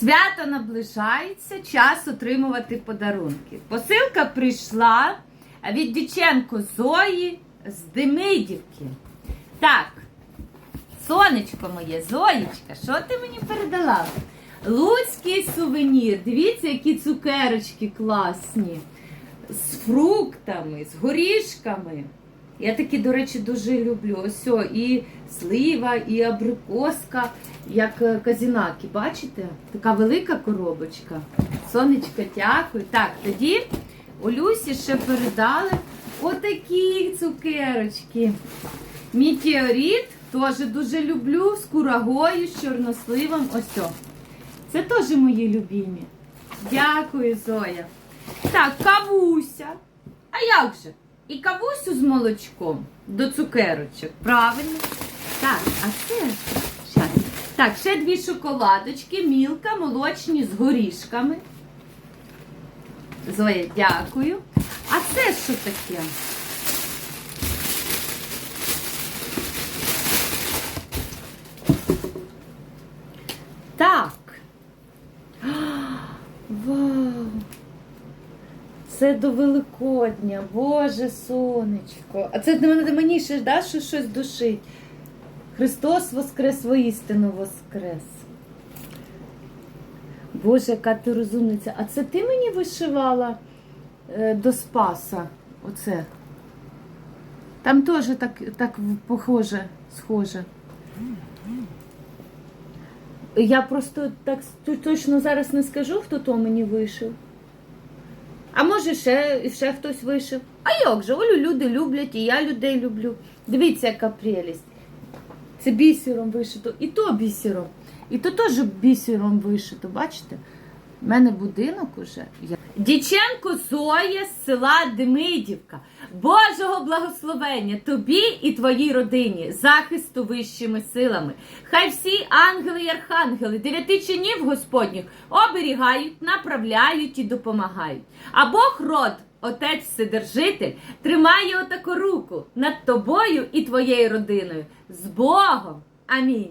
Свято наближається, час отримувати подарунки. Посилка прийшла від Діченко Зої з Демидівки. Так, сонечко моє, Зоєчка, що ти мені передала? Луцький сувенір. Дивіться, які цукерочки класні. З фруктами, з горішками. Я такі, до речі, дуже люблю. Ось і слива, і абрикоска, як е, казінаки. Бачите? Така велика коробочка. Сонечко, дякую. Так, тоді Олюсі ще передали отакі цукерочки. Метеорит теж дуже люблю. З курагою, з чорносливом. Ось. Це теж мої любимі. Дякую, Зоя. Так, кавуся. А як же? І кавусю з молочком до цукерочок. Правильно? Так, а це. Щас. Так, ще дві шоколадочки, мілка, молочні з горішками. Зоя, дякую. А це що таке? Так. Вау! Це до Великодня, Боже сонечко. А це мені, ще да, що щось душить. Христос Воскрес воістину Воскрес. Боже, яка ти розумниця. А це ти мені вишивала е, до Спаса? Оце. Там теж так, так похоже, схоже. Я просто так точно зараз не скажу, хто то мені вишив. А може ще, ще хтось вишив. А як же? Олю люди люблять, і я людей люблю. Дивіться, яка прелість. Це бісером вишито, і то бісером. І то теж бісером вишито, бачите? У мене будинок уже. Дівченко Зоя з села Демидівка. Божого благословення тобі і твоїй родині, захисту вищими силами. Хай всі ангели і архангели, дев'яти чинів Господніх оберігають, направляють і допомагають. А Бог род, Отець Вседержитель, тримає отаку руку над тобою і твоєю родиною. З Богом! Амінь.